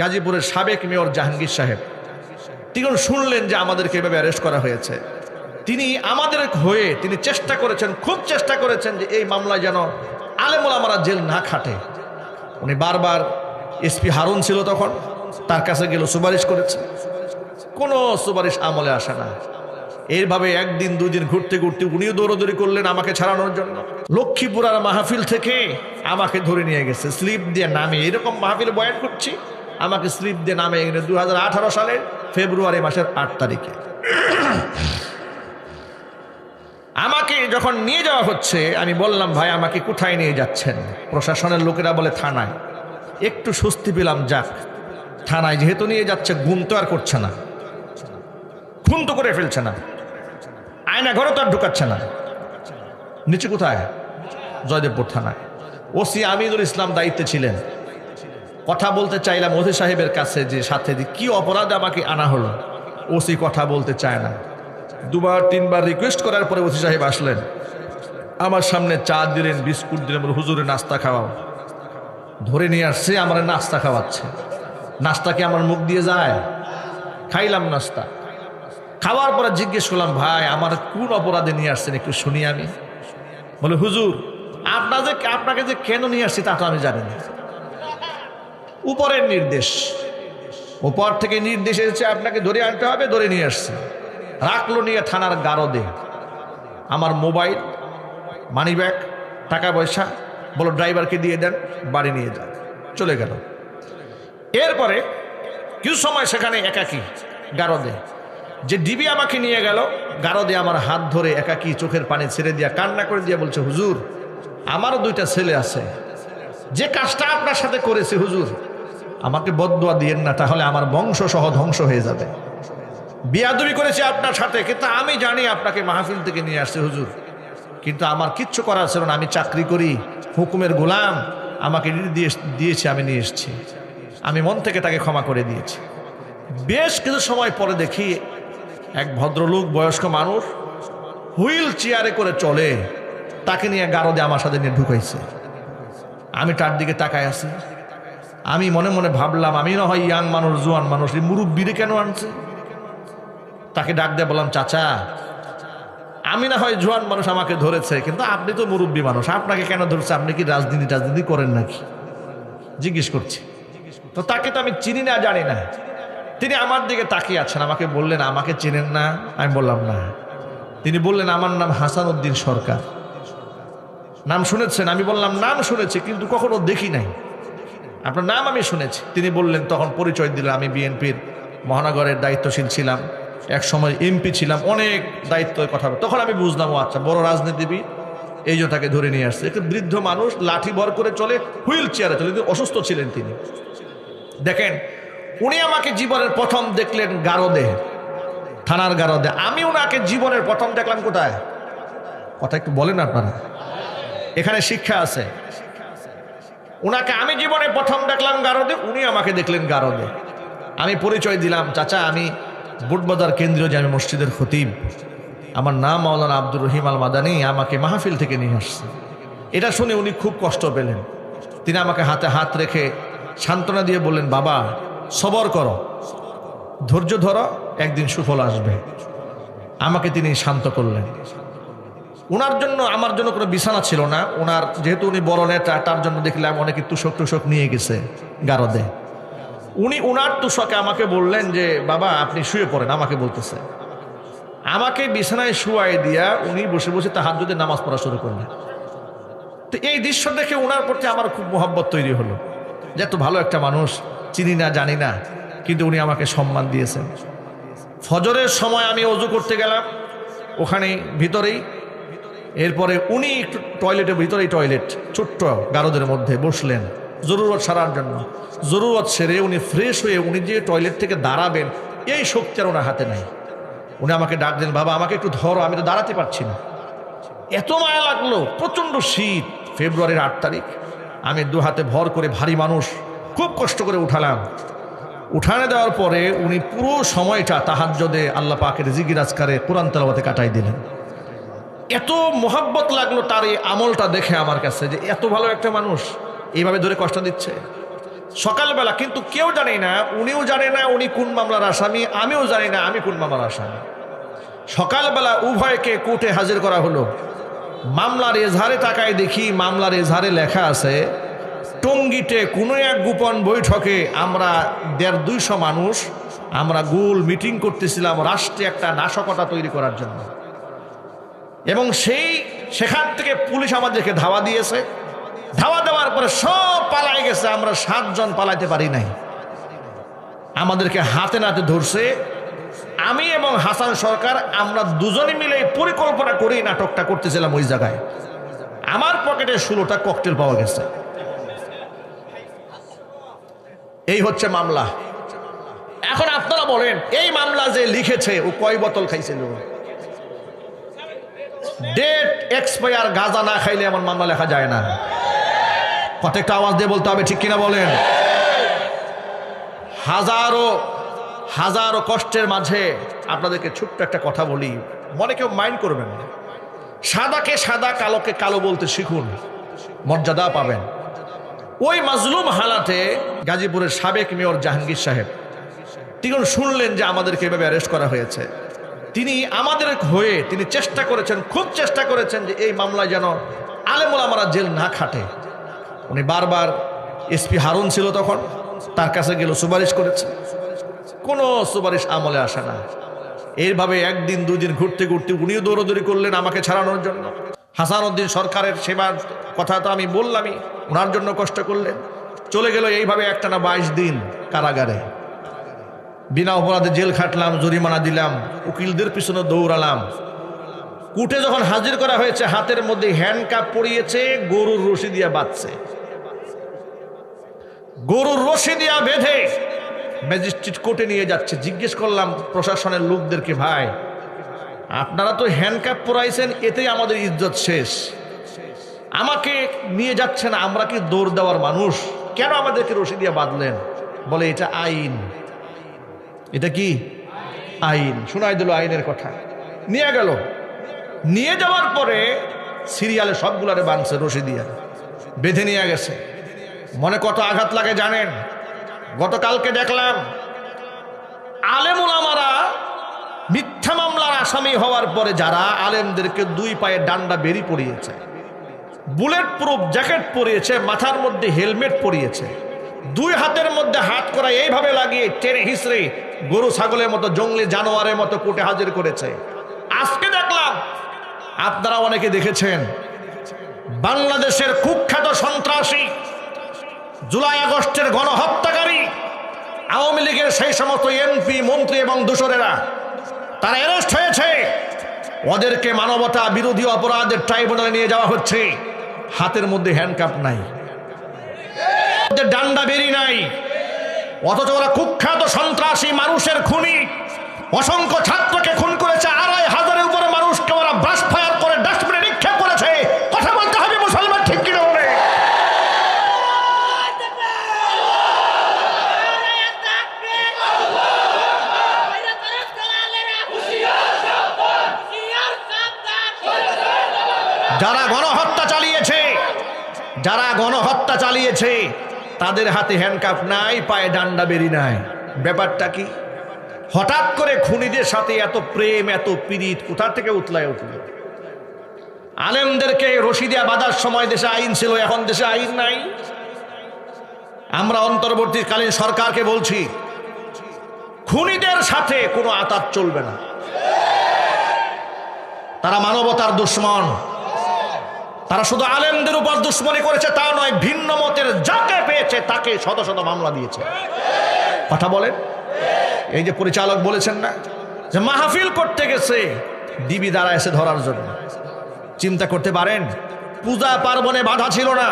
গাজীপুরের সাবেক মেয়র জাহাঙ্গীর সাহেব। তিনি শুনলেন যে আমাদেরকে এভাবে অ্যারেস্ট করা হয়েছে। তিনি আমাদের হয়ে তিনি চেষ্টা করেছেন, খুব চেষ্টা করেছেন যে এই মামলায় যেন আলেমুল আমারা জেল না খাটে। উনি বারবার এসপি হারুন ছিল তখন, তার কাছে গেল সুপারিশ করেছে। কোনো সুপারিশ আমলে আসে না। এইভাবে একদিন, দুদিন ঘুরতে ঘুরতে উনিও দৌড়দৌড়ি করলেন আমাকে ছাড়ানোর জন্য। লক্ষ্মীপুরার মাহফিল থেকে আমাকে ধরে নিয়ে গেছে। স্লিপ দিয়ে নামে এরকম মাহফিল বয়ান করছি। আমাকে স্লিপ দিয়ে নামে এখানে দু সালের ফেব্রুয়ারি মাসের আট তারিখে। আমাকে যখন নিয়ে যাওয়া হচ্ছে, আমি বললাম, ভাই, আমাকে কোথায় নিয়ে যাচ্ছেন? প্রশাসনের লোকেরা বলে, থানায়। একটু স্বস্তি পেলাম, যাক, থানায় যেহেতু নিয়ে যাচ্ছে, ঘুম তো আর করছে না। খুন তো করে ফেলছে না। আয়না ঘরে তো আর ঢুকাচ্ছে না। নিচে কোথায়? জয়দেবপুর থানায়। ওসি আমিদুল ইসলাম দায়িত্বে ছিলেন। কথা বলতে চাইলাম ওসি সাহেবের কাছে যে, সাথে যে কি অপরাধে আমাকে আনা হলো? ওসি কথা বলতে চায় না। দুবার, তিনবার রিকোয়েস্ট করার পরে ওসি সাহেব আসলেন। আমার সামনে চা দিলেন, বিস্কুট দিলেন হুজুরে, নাস্তা খাওয়াও। ধরে নিয়ে আসছে, আমার নাস্তা খাওয়াচ্ছে। নাস্তা কি আমার মুখ দিয়ে যায়? খাইলাম নাস্তা। খাওয়ার পরে জিজ্ঞেস করলাম, ভাই, আমার কোন অপরাধে নিয়ে আসছেন একটু শুনি আমি? বলে, হুজুর আপনার যে আপনাকে যে কেন নিয়ে আসছি তা তো আমি জানি না। উপরের নির্দেশ। উপর থেকে নির্দেশ এসেছে, আপনাকে ধরে আনতে হবে, ধরে নিয়ে আসছে। রাখল নিয়ে থানার গারদে। আমার মোবাইল মানি ব্যাগ টাকা পয়সা, বলো ড্রাইভারকে দিয়ে দেন, বাড়ি নিয়ে যান। চলে গেল। এরপরে কিছু সময় সেখানে একাকি গারদে। যে ডিবি আমাকে নিয়ে গেল, গারদে আমার হাত ধরে একাকি চোখের পানি ছেড়ে দিয়া কান্না করে দিয়ে বলছে, হুজুর, আমারও দুইটা ছেলে আছে। যে কাজটা আপনার সাথে করেছে, হুজুর আমাকে বদুয়া দিয়েন না, তাহলে আমার বংশ সহ ধ্বংস হয়ে যাবে। বিয়াদুবি করেছে আপনার সাথে, কিন্তু আমি জানি আপনাকে মাহফিল থেকে নিয়ে আসছে হুজুর। কিন্তু আমার কিচ্ছু করার ছিল না, আমি চাকরি করি, হুকুমের গোলাম, আমাকে দিয়েছে, আমি নিয়ে এসেছি। আমি মন থেকে তাকে ক্ষমা করে দিয়েছি। বেশ কিছু সময় পরে দেখি এক ভদ্রলোক, বয়স্ক মানুষ, হুইল চেয়ারে করে চলে। তাকে নিয়ে গারদে আমার সাথে নিয়ে ঢুকাইছে। আমি তার দিকে তাকায় আছি। আমি মনে মনে ভাবলাম, আমি না হয় ইয়াং মানুষ, জোয়ান মানুষ, এই মুরব্বীরে কেন আনছে? তাকে ডাক দিয়ে বললাম, চাচা, আমি না হয় জোয়ান মানুষ আমাকে ধরেছে, কিন্তু আপনি তো মুরব্বী মানুষ, আপনাকে কেন ধরছে? আপনি কি রাজনীতি টাজনীতি করেন নাকি? জিজ্ঞেস করছি। তো তাকে তো আমি চিনি না, জানি না। তিনি আমার দিকে তাকিয়ে আছেন, আমাকে বললেন, আমাকে চেনেন না? আমি বললাম, না। তিনি বললেন, আমার নাম হাসান উদ্দিন সরকার। নাম শুনেছেন? আমি বললাম, নাম শুনেছি, কিন্তু কখনো দেখি নাই। আপনার নাম আমি শুনেছি। তিনি বললেন, তখন পরিচয় দিলেন আমি বিএনপির মহানগরের দায়িত্বশীল ছিলাম। এক সময় এমপি ছিলাম, অনেক দায়িত্বের কথা তখন আমি বুঝলাম, ও আচ্ছা বড় রাজনীতিবিদ, এই জন্য তাকে ধরে নিয়ে আসছে। একটু বৃদ্ধ মানুষ লাঠি ভর করে চলে, হুইল চেয়ারে চলে, কিন্তু অসুস্থ ছিলেন তিনি। দেখেন, উনি আমাকে জীবনের প্রথম দেখলেন গারদে, থানার গারদে। আমি ওনাকে জীবনের প্রথম দেখলাম কোথায়? কথা একটু বলেন আপনারা। এখানে শিক্ষা আছে। ওনাকে আমি জীবনে প্রথম দেখলাম গারদে, উনি আমাকে দেখলেন গারদে। আমি পরিচয় দিলাম, চাচা, আমি বুটবাজার কেন্দ্রীয় জামে মসজিদের খতিব। আমার নাম মাওলানা আব্দুর রহিম আল মাদানি আমাকে মাহফিল থেকে নিয়ে আসছে। এটা শুনে উনি খুব কষ্ট পেলেন। তিনি আমাকে হাতে হাত রেখে সান্ত্বনা দিয়ে বললেন, বাবা, সবর করো। ধৈর্য ধরো, একদিন সুফল আসবে। আমাকে তিনি শান্ত করলেন। ওনার জন্য আমার জন্য কোনো বিছানা ছিল না। ওনার যেহেতু উনি বড় নেতা, তার জন্য দেখলাম অনেকে তুষক টুষক নিয়ে গেছে গারদে। উনি উনার তুষকে আমাকে বললেন যে, বাবা, আপনি শুয়ে পড়েন। আমাকে বলতেছে। আমাকে বিছানায় শুয়াই দিয়া উনি বসে বসে তাহার যদি নামাজ পড়া শুরু করলেন। তো এই দৃশ্য দেখে ওনার প্রতি আমার খুব মোহাব্বত তৈরি হলো। যে, এত ভালো একটা মানুষ, চিনি না, জানি না, কিন্তু উনি আমাকে সম্মান দিয়েছেন। ফজরের সময় আমি অজু করতে গেলাম। ওখানে ভিতরেই এরপরে উনি একটু টয়লেটের ভিতরেই টয়লেট ছোট্ট গারদের মধ্যে বসলেন জরুরত সারার জন্য। জরুরত সেরে উনি ফ্রেশ হয়ে উনি যে টয়লেট থেকে দাঁড়াবেন, এই শক্তি আর ওনার হাতে নাই। উনি আমাকে ডাক দেন, বাবা, আমাকে একটু ধরো, আমি তো দাঁড়াতে পারছি না। এত মায়া লাগল, প্রচণ্ড শীত, ফেব্রুয়ারির আট তারিখ। আমি দু হাতে ভর করে ভারী মানুষ, খুব কষ্ট করে উঠালাম। উঠানে দেওয়ার পরে উনি পুরো সময়টা তাহাজ্জদে আল্লাহ পাকের জিগির আজকারে কোরআন তেলাওয়াতে কাটাই দিলেন। এত মোহাব্বত লাগল তার এই আমলটা দেখে আমার কাছে যে এত ভালো একটা মানুষ। এইভাবে ধরে কষ্ট দিচ্ছে। সকালবেলা কিন্তু কেউ জানে না, উনিও জানে না উনি কোন মামলার আসামি, আমিও জানি না আমি কোন মামলার আসামি। সকালবেলা উভয়কে কোর্টে হাজির করা হলো। মামলার এজাহারে তাকায় দেখি মামলার এজাহারে লেখা আছে, টঙ্গিতে কোনো এক গোপন বৈঠকে আমরা দেড় দুইশো মানুষ, আমরা গোল মিটিং করতেছিলাম রাষ্ট্রে একটা নাশকতা তৈরি করার জন্য। এবং সেই সেখান থেকে পুলিশ আমাদেরকে ধাওয়া দিয়েছে। ধাওয়া দেওয়ার পরে সব পালাই গেছে, আমরা সাতজন পালাইতে পারি নাই। আমাদেরকে হাতে নাতে ধরছে। আমি এবং হাসান সরকার, আমরা দুজনে মিলে পরিকল্পনা করেই নাটকটা করতেছিলাম ওই জায়গায়। আমার পকেটে ষোলোটা ককটেল পাওয়া গেছে। এই হচ্ছে মামলা। এখন আপনারা বলেন, এই মামলা যে লিখেছে, ও কয় বোতল খাইছিল? ডেট এক্সপায়ার গাজা না খাইলে এমন মামলা লেখা যায় না। প্রত্যেকটা আওয়াজ দিয়ে বলতে হবে, ঠিক কিনা বলেন? হাজারো হাজারো কষ্টের মাঝে আপনাদেরকে ছোট্ট একটা কথা বলি। মনে কেউ মাইন্ড করবেন সাদাকে সাদা, কালোকে কালো বলতে শিখুন। মর্যাদা পাবেন। ওই মাজলুম হালাতে গাজীপুরের সাবেক মেয়র জাহাঙ্গীর সাহেব তিনি শুনলেন যে আমাদেরকে এভাবে অ্যারেস্ট করা হয়েছে। তিনি আমাদের হয়ে তিনি চেষ্টা করেছেন, খুব চেষ্টা করেছেন যে এই মামলায় যেন আলেমুল আমরা জেল না খাটে। উনি বারবার এসপি হারুন ছিল তখন, তার কাছে গেল সুপারিশ করেছে। কোনো সুপারিশ আমলে আসে না। এইভাবে একদিন দুই দিন ঘুরতে ঘুরতে উনিও দৌড়দৌড়ি করলেন আমাকে ছাড়ানোর জন্য। হাসান উদ্দিন সরকারের সেবার কথা তো আমি বললামই ওনার জন্য কষ্ট করলেন। চলে গেল এইভাবে একটানা বাইশ দিন কারাগারে। বিনা অপরাধে জেল খাটলাম, জরিমানা দিলাম, উকিলদের পিছনে দৌড়ালাম। কুটে যখন হাজির করা হয়েছে, হাতের মধ্যে হ্যান্ডকাপ পরিয়েছে, গরুর রশি দিয়া বাঁধছে। গরুর রশি দিয়া বেঁধে ম্যাজিস্ট্রেট কোর্টে নিয়ে যাচ্ছে। জিজ্ঞেস করলাম, প্রশাসনের লোকদেরকে, ভাই, আপনারা তো হ্যান্ডকাপ পরাইছেন, এতেই আমাদের ইজ্জত শেষ। আমাকে নিয়ে যাচ্ছেন আমরা কি দৌড় দেওয়ার মানুষ? কেন আমাদেরকে রশি দিয়ে বাঁধলেন? বলে, এটা আইন। এটা কি? আইন। শোনাই দিল আইনের কথা। নিয়ে গেল। নিয়ে যাওয়ার পরে সিরিয়ালে সবগুলারে বাঁধছে রশি দিয়া। বেঁধে নিয়ে গেছে। মনে কত আঘাত লাগে জানেন? গতকালকে দেখলাম আলেমুল আমারা মিথ্যা মামলার আসামি হওয়ার পরে যারা আলেমদেরকে দুই পায়ে ডান্ডা বেরি পরিয়েছে, বুলেট প্রুফ জ্যাকেট পরিয়েছে, মাথার মধ্যে হেলমেট পরিয়েছে, দুই হাতের মধ্যে হাত করা এইভাবে লাগিয়ে টেনে হিসড়ে গরু ছাগলের মতো, জঙ্গলি জানোয়ারের মতো কোটে হাজির করেছে। আজকে দেখলাম, আপনারা অনেকে দেখেছেন, বাংলাদেশের কুখ্যাত সন্ত্রাসী, জুলাই আগস্টের গণহত্যাকারী, আওয়ামী লীগের সেই সমস্ত এমপি, মন্ত্রী এবং দূষরেরা তারা অ্যারেস্ট হয়েছে। ওদেরকে মানবতা বিরোধী অপরাধের ট্রাইব্যুনালে নিয়ে যাওয়া হচ্ছে। হাতের মধ্যে হ্যান্ডকাপ নাই। ডান্ডা বেরি নাই। অথচ ওরা কুখ্যাত সন্ত্রাসী মানুষের খুনি। অসংখ্য ছাত্রকে খুন করেছে, আড়াই হাজারের উপরে মানুষকে ওরা ব্রাশ ফায়ার করে ডাস্টবিনে নিক্ষেপ করেছে। কথা বলতে হবে মুসলমান ঠিক কিনা বলে? যারা গণহত্যা চালিয়েছে, যারা গণহত্যা চালিয়েছে তাদের হাতে হ্যান্ডকাপ নাই, পায়ে ডান্ডা বেরি নাই। ব্যাপারটা কি? হঠাৎ করে খুনিদের সাথে এত প্রেম, এত পীড়িত, কোথা থেকে উতলায় উঠল? আলেমদেরকে রশিদিয়া বাঁধার সময় দেশে আইন ছিল, এখন দেশে আইন নাই। আমরা অন্তর্বর্তীকালীন সরকারকে বলছি, খুনিদের সাথে কোনো আতাত চলবে না। তারা মানবতার দুশ্মন। তারা শুধু আলেমদের উপর দুশ্মনী করেছে, তা নয়, ভিন্ন মতের তাকে শত শত মামলা দিয়েছে। কথা বলেন? এই যে পরিচালক বলেছেন না, যে মাহফিল করতে গেছে, ডিবি দ্বারা এসে ধরার জন্য। চিন্তা করতে পারেন, পূজা পার্বণে বাধা ছিল না।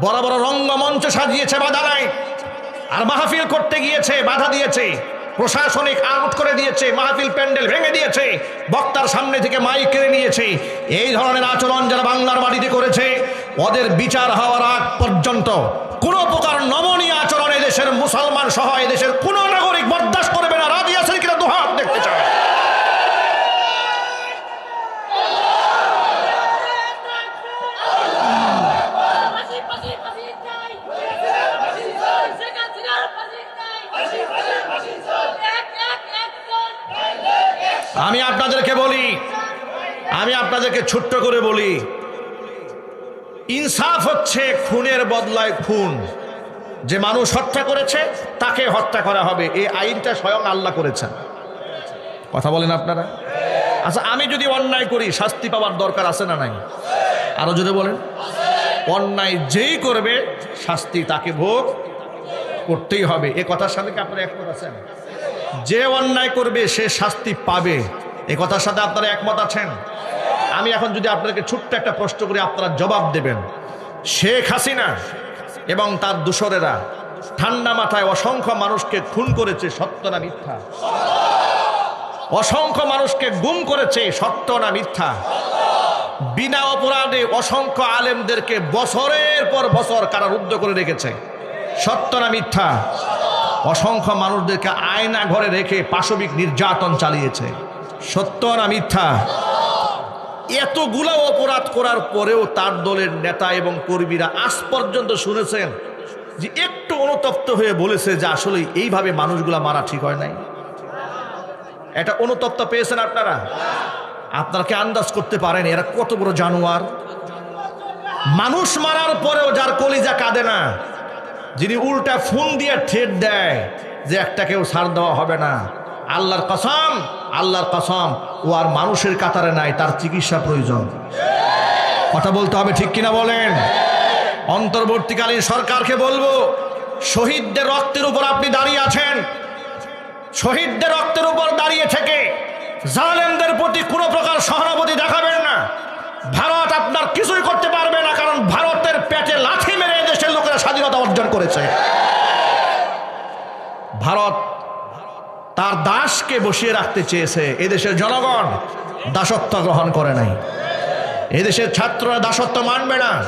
বড় বড় রঙ্গমঞ্চ সাজিয়েছে বাধা নাই। আর মাহফিল করতে গিয়েছে, বাধা দিয়েছে। প্রশাসনিক আউট করে দিয়েছে, মাহফিল প্যান্ডেল ভেঙে দিয়েছে। বক্তার সামনে থেকে মাইক কেড়ে নিয়েছে। এই ধরনের আচরণ যারা বাংলার বাড়িতে করেছে, ওদের বিচার হওয়ার আগ পর্যন্ত কোনো প্রকার নমনীয় আচরণ দেশের মুসলমান সহ দেশের কোনো নাগরিক বরদাস্ত করবে না। রাজি আছেন কিনা দুহাত দেখতে চায় আমি আপনাদেরকে বলি, আমি আপনাদেরকে ছোট্ট করে বলি ইনসাফ হচ্ছে খুনের বদলায় খুন। যে মানুষ হত্যা করেছে, তাকে হত্যা করা হবে। এই আইনটা স্বয়ং আল্লাহ করেছেন। কথা বলেন আপনারা? আচ্ছা আমি যদি অন্যায় করি, শাস্তি পাওয়ার দরকার আছে না নাই? আরও যদি বলেন। অন্যায় যেই করবে, শাস্তি তাকে ভোগ করতেই হবে। এ কথার সাথে কি আপনারা একমত আছেন? যে অন্যায় করবে, সে শাস্তি পাবে। এ কথার সাথে আপনারা একমত আছেন? আমি এখন যদি আপনাদেরকে ছোট্ট একটা প্রশ্ন করি, আপনারা জবাব দেবেন। শেখ হাসিনা এবং তার দূষরেরা ঠান্ডা মাথায় অসংখ্য মানুষকে খুন করেছে, সত্য না মিথ্যা? অসংখ্য মানুষকে গুম করেছে, সত্য না মিথ্যা? বিনা অপরাধে অসংখ্য আলেমদেরকে বছরের পর বছর কারারুদ্ধ করে রেখেছে। সত্য না মিথ্যা? অসংখ্য মানুষদেরকে আয়না ঘরে রেখে পাশবিক নির্যাতন চালিয়েছে। সত্য না মিথ্যা? এতগুলো অপরাধ করার পরেও তার দলের নেতা এবং কর্মীরা আজ পর্যন্ত শুনেছেন যে একটু অনুতপ্ত হয়ে বলেছে যে আসলে এইভাবে মানুষগুলা মারা ঠিক হয় নাই। এটা অনুতপ্ত পেয়েছেন আপনারা? আপনারা কি আন্দাজ করতে পারেন এরা কত বড় জানোয়ার? মানুষ মারার পরেও যার কলিজা কাঁদে না, যিনি উল্টা ফোন দিয়ে ঠেট দেয় যে একটা কেউ ছাড় দেওয়া হবে না। আল্লাহর কসম আল্লাহর কসম ও আর মানুষের কাতারে নাই, তার চিকিৎসা প্রয়োজন। কথা বলতে হবে ঠিক কিনা বলেন? অন্তর্বর্তীকালীন সরকারকে বলব, শহীদদের রক্তের উপর আপনি দাঁড়িয়ে আছেন। শহীদদের রক্তের উপর দাঁড়িয়ে থেকে জালেমদের প্রতি কোনো প্রকার সহানুভূতি দেখাবেন না। ভারত আপনার কিছুই করতে পারবে না, কারণ ভারতের পেটে লাথি মেরে দেশের লোকেরা স্বাধীনতা অর্জন করেছে। ভারত তার দাসকে বসিয়ে রাখতে চেয়েছে এদেশের জনগণ। দাসত্ব গ্রহণ করে নাই। এদেশের ছাত্ররা দাসত্ব মানবে না।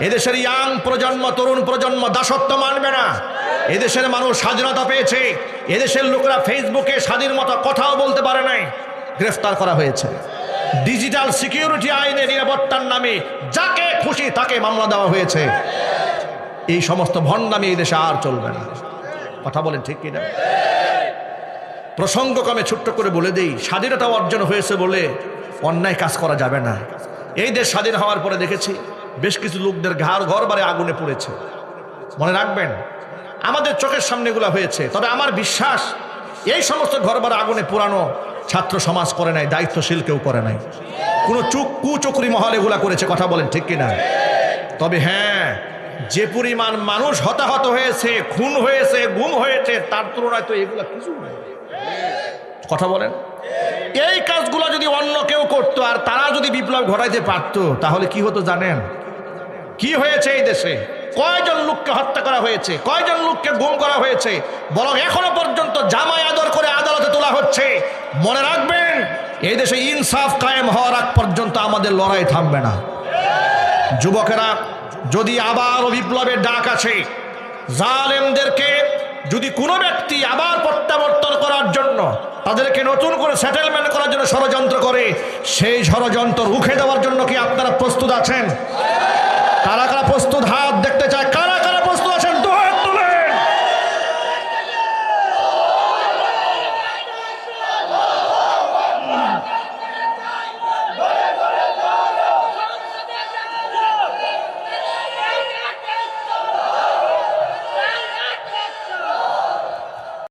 এদেশের ইয়াং প্রজন্ম, তরুণ প্রজন্ম দাসত্ব মানবে না। এদেশের মানুষ স্বাধীনতা পেয়েছে। এদেশের লোকরা ফেসবুকে স্বাধীন মতো কথাও বলতে পারে নাই। গ্রেফতার করা হয়েছে। ডিজিটাল সিকিউরিটি আইনে নিরাপত্তার নামে যাকে খুশি তাকে মামলা দেওয়া হয়েছে। এই সমস্ত ভণ্ডামি এই দেশে আর চলবে না। কথা বলেন ঠিক কিনা? প্রসঙ্গক্রমে ছোট্ট করে বলে দেই স্বাধীনতা অর্জন হয়েছে বলে অন্যায় কাজ করা যাবে না। এই দেশ স্বাধীন হওয়ার পরে দেখেছি বেশ কিছু লোকদের ঘর ঘর বারে আগুনে পড়েছে। মনে রাখবেন, আমাদের চোখের সামনে এগুলো হয়েছে, তবে আমার বিশ্বাস, এই সমস্ত ঘর বারে আগুনে পুরানো ছাত্র সমাজ করে নাই, দায়িত্বশীল কেউ করে নাই। কোনো চুক, কুচকরি মহল এগুলা করেছে, কথা বলেন ঠিক কিনা? তবে হ্যাঁ যে পরিমাণ মানুষ হতাহত হয়েছে, খুন হয়েছে, গুম হয়েছে, তার তুলনায় তো এগুলা কিছু নাই। কথা বলেন। এই কাজগুলো যদি অন্য কেউ করতো আর তারা যদি বিপ্লব ঘটাইতে পারতো, তাহলে কি হতো জানেন? কি হয়েছে এই দেশে? কয়জন লোককে হত্যা করা হয়েছে? কয়জন লোককে গুম করা হয়েছে? বরং এখনও পর্যন্ত জামাই আদর করে আদালতে তোলা হচ্ছে। মনে রাখবেন, এই দেশে ইনসাফ কায়েম হওয়ার আগ পর্যন্ত আমাদের লড়াই থামবে না। যুবকেরা, যদি আবার বিপ্লবের ডাক আছে জালেমদেরকে যদি কোনো ব্যক্তি আবার প্রত্যাবর্তন করার জন্য তাদেরকে নতুন করে সেটেলমেন্ট করার জন্য ষড়যন্ত্র করে, সেই ষড়যন্ত্র রুখে দেওয়ার জন্য কি আপনারা প্রস্তুত আছেন? কারা কারা প্রস্তুত? হাত দেখতে চায়